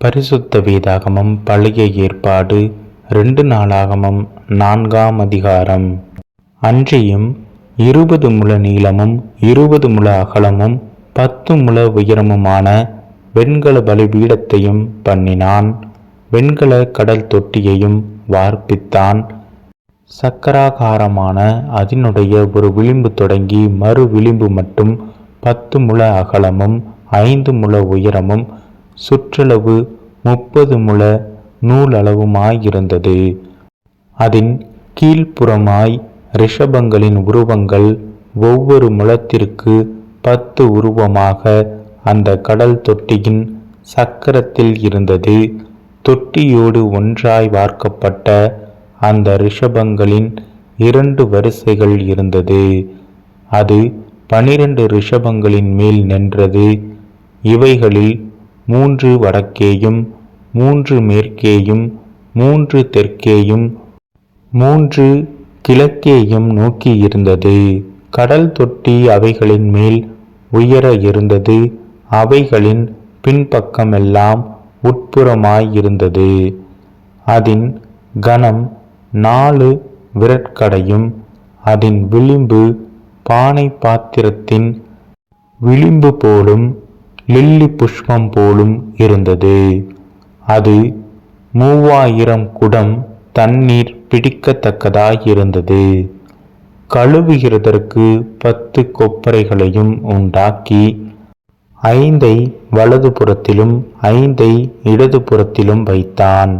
பரிசுத்த வேதாகமம் பழைய ஏற்பாடு ரெண்டு நாளாகமம் நான்காம் அதிகாரம். அன்றியும் இருபது முழ நீளமும் இருபது முழ அகலமும் பத்து முழ உயரமுமான வெண்கல பலிபீடத்தையும் பண்ணினான். வெண்கல கடல் தொட்டியையும் வார்ப்பித்தான். சக்கராகாரமான அதனுடைய ஒரு விளிம்பு தொடங்கி மறு விளிம்பு மட்டும் பத்து முழ அகலமும் ஐந்து முழ உயரமும் சுற்றளவு முப்பது முழ நூலளவுமாயிருந்தது. அதன் கீழ்ப்புறமாய் ரிஷபங்களின் உருவங்கள் ஒவ்வொரு முழத்திற்கு பத்து உருவமாக அந்த கடல் தொட்டியின் சக்கரத்தில் இருந்தது. தொட்டியோடு ஒன்றாய் வார்க்கப்பட்ட அந்த ரிஷபங்களின் இரண்டு வரிசைகள் இருந்தது. அது பனிரெண்டு ரிஷபங்களின் மேல் நின்றது. இவைகளில் மூன்று வடக்கேயும் மூன்று மேற்கேயும் மூன்று தெற்கேயும் மூன்று கிழக்கேயும் நோக்கி இருந்தது. கடல் தொட்டி அவைகளின் மேல் உயர இருந்தது. அவைகளின் பின்பக்கமெல்லாம் உட்புறமாயிருந்தது அதன் கனம் நாலு விரட்கடையும் அதன் விளிம்பு பானை பாத்திரத்தின் விளிம்பு போலும் லில்லி புஷ்பம் போலும் இருந்தது. அது மூவாயிரம் குடம் தண்ணீர் பிடிக்கத்தக்கதாயிருந்தது கழுவுகிறதற்கு பத்து கொப்பரைகளையும் உண்டாக்கி ஐந்தை வலது புறத்திலும் ஐந்தை இடது புறத்திலும் வைத்தான்.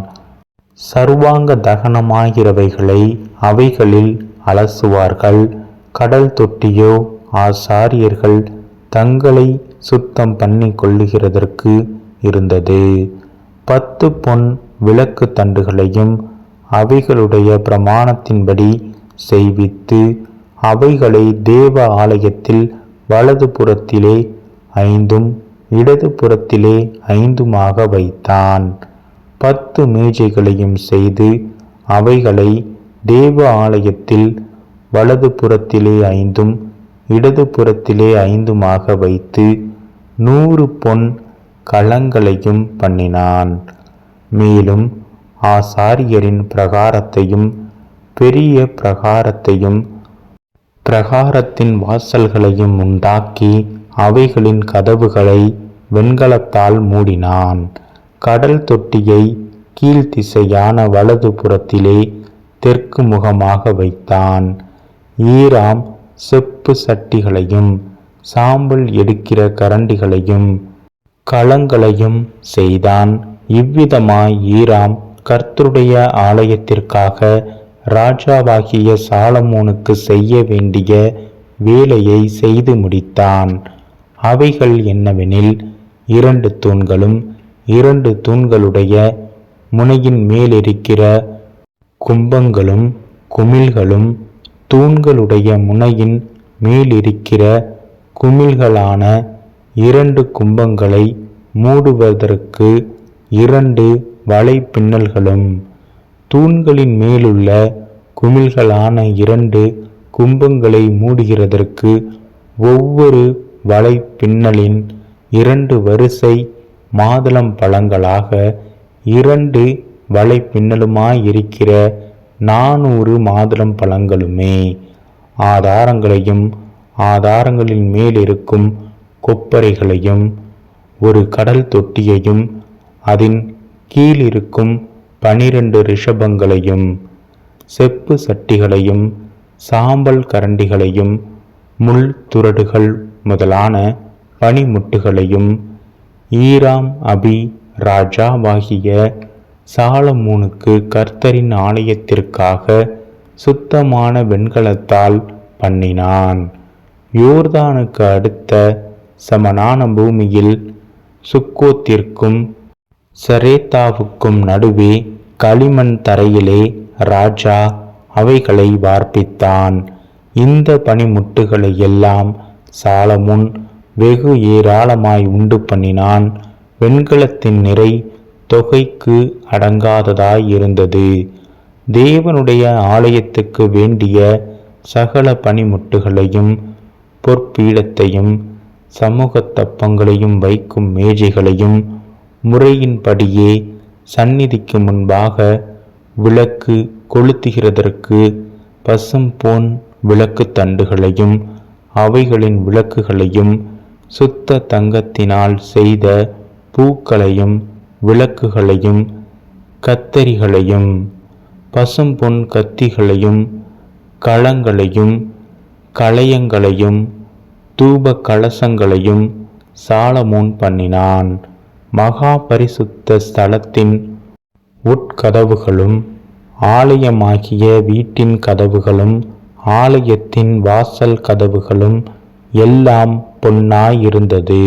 சர்வாங்க தகனமாகிறவைகளை அவைகளில் அலசுவார்கள். கடல் தொட்டியோ ஆசாரியர்கள் தங்களை சுத்தம் பண்ணி கொள்ளுகிறதற்கு இருந்தது. பத்து பொன் விளக்கு தண்டுகளையும் அவைகளுடைய பிரமாணத்தின்படி செய்வித்து அவைகளை தேவ ஆலயத்தில் வலது புறத்திலே ஐந்தும் இடது புறத்திலே ஐந்துமாக வைத்தான். பத்து மேஜைகளையும் செய்து அவைகளை தேவ ஆலயத்தில் வலது புறத்திலே ஐந்தும் இடது புறத்திலே ஐந்துமாக வைத்து நூறு பொன் களங்களையும் பண்ணினான். மேலும் ஆசாரியரின் பிரகாரத்தையும் பெரிய பிரகாரத்தையும் பிரகாரத்தின் வாசல்களையும் உண்டாக்கி அவைகளின் கதவுகளை வெண்கலத்தால் மூடினான். கடல் தொட்டியை கீழ்த்திசையான வலது புறத்திலே தெற்கு முகமாக வைத்தான். ஈராம் செப்பு சட்டிகளையும் சாம்பல் எடுக்கிற கரண்டிகளையும் களங்களையும் செய்தான். இவ்விதமாய் ஈராம் கர்த்தருடைய ஆலயத்திற்காக ராஜாவாகிய சாலமோனுக்கு செய்ய வேண்டிய வேலையை செய்து முடித்தான். அவைகள் என்னவெனில் இரண்டு தூண்களும் இரண்டு தூண்களுடைய முனையின் மேலிருக்கிற கும்பங்களும் குமிழ்களும் தூண்களுடைய முனையின் மேலிருக்கிற குமிழ்களான இரண்டு கும்பங்களை மூடுவதற்கு இரண்டு வலை பின்னல்களும் தூண்களின் மேலுள்ள குமிழ்களான இரண்டு கும்பங்களை மூடுகிறதற்கு ஒவ்வொரு வலை பின்னலின் இரண்டு வரிசை மாதுளம் பழங்களாக இரண்டு வலை பின்னலுமாயிருக்கிற நானூறு மாதுளம் பழங்களுமே. ஆதாரங்களையும் ஆதாரங்களின் மேலிருக்கும் கொப்பரைகளையும் ஒரு கடல் தொட்டியையும் அதன் கீழிருக்கும் பனிரெண்டு ரிஷபங்களையும் செப்பு சட்டிகளையும் சாம்பல் கரண்டிகளையும் முள் துரடுகள் முதலான பனிமுட்டுகளையும் ஈராம் அபி ராஜாவாகிய சாலமூனுக்கு கர்த்தரின் ஆலயத்திற்காக சுத்தமான வெண்கலத்தால் பண்ணினான். யோர்தானுக்கு அடுத்த சமனான பூமியில் சுக்கோத்திற்கும் சரேத்தாவுக்கும் நடுவே களிமண் தரையிலே ராஜா அவைகளை வார்ப்பித்தான். இந்த பனிமுட்டுகளை எல்லாம் சாலமுன் வெகு ஏராளமாய் உண்டு பண்ணினான். வெண்கலத்தின் நிறை தொகைக்கு அடங்காததாய் இருந்தது. தேவனுடைய ஆலயத்துக்கு வேண்டிய சகல பனிமுட்டுகளையும் பொற்பீடத்தையும் சமூக தப்பங்களையும் வைக்கும் மேஜைகளையும் முறையின்படியே சந்நிதிக்கு முன்பாக விளக்கு கொளுத்துகிறதற்கு பசும்பொன் விளக்கு தண்டுகளையும் அவைகளின் விளக்குகளையும் சுத்த தங்கத்தினால் செய்த பூக்களையும் விளக்குகளையும் கத்தரிகளையும் பசும்பொன் கத்திகளையும் களங்களையும் களையங்களையும் தூப கலசங்களையும் சாலமோன் பண்ணினான். மகா பரிசுத்த ஸ்தலத்தின் உட்கதவுகளும் ஆலயமாகிய வீட்டின் கதவுகளும் ஆலயத்தின் வாசல் கதவுகளும் எல்லாம் பொன்னாயிருந்தது